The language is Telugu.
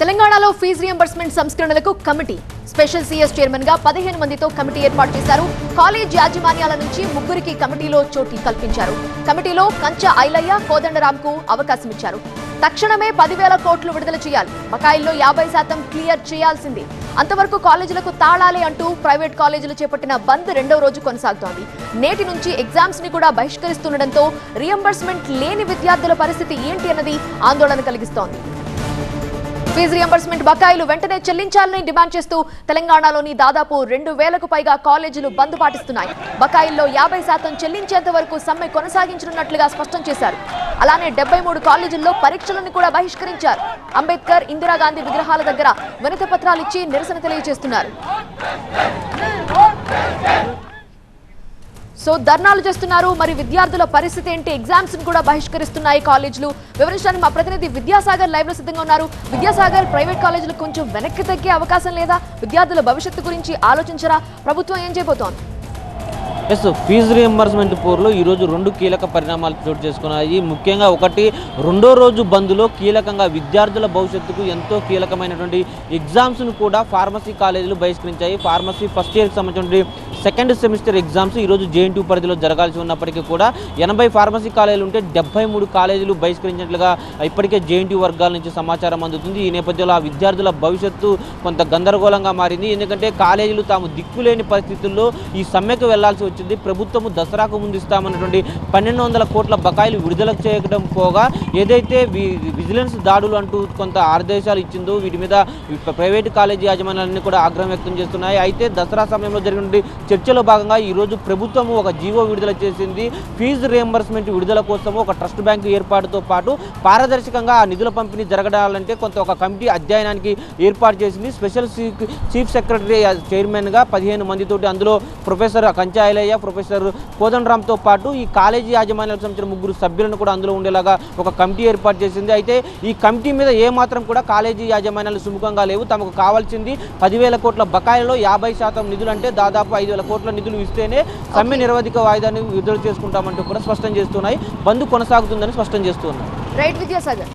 తెలంగాణలో ఫీజు రియంబర్స్మెంట్ సంస్కరణలకు కమిటీ. స్పెషల్ సీఎస్ చైర్మన్గా పదిహేను మందితో కమిటీ ఏర్పాటు చేశారు. కాలేజ్ యాజమాన్యాల నుంచి ముగ్గురికి కమిటీలో చోటు కల్పించారు. కమిటీలో కంచ ఐలయ్య కోదండరామ్కు అవకాశం ఇచ్చారు. తక్షణమే పదివేల కోట్లు విడుదల చేయాలి. బకాయిల్లో యాభై శాతం క్లియర్ చేయాల్సిందే. అంతవరకు కాలేజీలకు తాళాలే అంటూ ప్రైవేట్ కాలేజీలు చేపట్టిన బంద్ రెండో రోజు కొనసాగుతోంది. నేటి నుంచి ఎగ్జామ్స్ని కూడా బహిష్కరిస్తుండటంతో రియంబర్స్మెంట్ లేని విద్యార్థుల పరిస్థితి ఏంటి అన్నది ఆందోళన కలిగిస్తోంది. ఫీజు రియంబర్స్మెంట్ బకాయిలు వెంటనే చెల్లించాలని డిమాండ్ చేస్తూ తెలంగాణలోని దాదాపు రెండు వేలకు పైగా కాలేజీలు బంద్ పాటిస్తున్నాయి. బకాయిల్లో యాభై శాతం చెల్లించేంత వరకు సమ్మె కొనసాగించనున్నట్లుగా స్పష్టం చేశారు. అలానే డెబ్బై మూడు కాలేజీల్లో పరీక్షలను కూడా బహిష్కరించారు. అంబేద్కర్ ఇందిరాగాంధీ విగ్రహాల దగ్గర వినతి పత్రాలు ఇచ్చి నిరసన తెలియజేస్తున్నారు. సో ధర్నాలు చేస్తున్నారు. మరి విద్యార్థుల పరిస్థితి ఏంటి? ఎగ్జామ్స్ కూడా బహిష్కరిస్తున్నాయి కాలేజీలు. వివరించడానికి మా ప్రతినిధి విద్యాసాగర్ లైవ్లో సిద్ధంగా ఉన్నారు. విద్యాసాగర్ ప్రైవేట్ కాలేజీలు కొంచెం వెనక్కి తగ్గే అవకాశం లేదా? విద్యార్థుల భవిష్యత్తు గురించి ఆలోచించరా? ప్రభుత్వం ఏం చేయబోతోంది? ఎస్ ఫీజు రియంబర్స్మెంట్ పోర్లో ఈరోజు రెండు కీలక పరిణామాలు చోటు చేసుకున్నాయి. ముఖ్యంగా ఒకటి రెండో రోజు బంద్లో కీలకంగా విద్యార్థుల భవిష్యత్తుకు ఎంతో కీలకమైనటువంటి ఎగ్జామ్స్ను కూడా ఫార్మసీ కాలేజీలు బహిష్కరించాయి. ఫార్మసీ ఫస్ట్ ఇయర్కి సంబంధించినటువంటి సెకండ్ సెమిస్టర్ ఎగ్జామ్స్ ఈరోజు జేఎన్టీ పరిధిలో జరగాల్సి ఉన్నప్పటికీ కూడా ఎనభై ఫార్మసీ కాలేజీలు ఉంటే డెబ్బై మూడు కాలేజీలు బహిష్కరించినట్లుగా ఇప్పటికే జేఎన్టీ వర్గాల నుంచి సమాచారం అందుతుంది. ఈ నేపథ్యంలో ఆ విద్యార్థుల భవిష్యత్తు కొంత గందరగోళంగా మారింది. ఎందుకంటే కాలేజీలు తాము దిక్కులేని పరిస్థితుల్లో ఈ సమ్మెకు వెళ్ళాల్సి వచ్చింది. ప్రభుత్వము దసరాకు ముందు ఇస్తామన్నటువంటి పన్నెండు వందల కోట్ల బకాయిలు విడుదల చేయడం పోగా ఏదైతే వి- విజిలెన్స్ దాడులు అంటూ కొంత ఆదేశాలు ఇచ్చిందో వీటి మీద ప్రైవేట్ కాలేజీ యాజమాన్యాలన్నీ కూడా ఆగ్రహం వ్యక్తం చేస్తున్నాయి. అయితే దసరా సమయంలో జరిగిన చర్చలో భాగంగా ఈరోజు ప్రభుత్వం ఒక జీవో విడుదల చేసింది. ఫీజు రియంబర్స్మెంట్ విడుదల కోసం ఒక ట్రస్ట్ బ్యాంకు ఏర్పాటుతో పాటు పారదర్శకంగా ఆ నిధుల పంపిణీ జరగడాలంటే కొంత ఒక కమిటీ అధ్యయనానికి ఏర్పాటు చేసింది. స్పెషల్ చీఫ్- సెక్రటరీ చైర్మన్గా పదిహేను మందితోటి అందులో ప్రొఫెసర్ కంచాయలయ్య ప్రొఫెసర్ కోదండరామ్తో పాటు ఈ కాలేజీ యాజమాన్యాలకు సంబంధించిన ముగ్గురు సభ్యులను కూడా అందులో ఉండేలాగా ఒక కమిటీ ఏర్పాటు చేసింది. అయితే ఈ కమిటీ మీద ఏ మాత్రం కూడా కాలేజీ యాజమాన్యాలు సుముఖంగా లేవు. తమకు కావాల్సింది పదివేల కోట్ల బకాయిలో యాభై శాతం నిధులు అంటే దాదాపు ఐదు వేల కోట్ల నిధులు ఇస్తేనే సమ్మె నిరవధిక వాయిదాన్ని విడుదల చేసుకుంటామంటూ కూడా స్పష్టం చేస్తున్నాయి. బంద్ కొనసాగుతుందని స్పష్టం చేస్తున్నారు. రైట్ విద్యాసాగర్.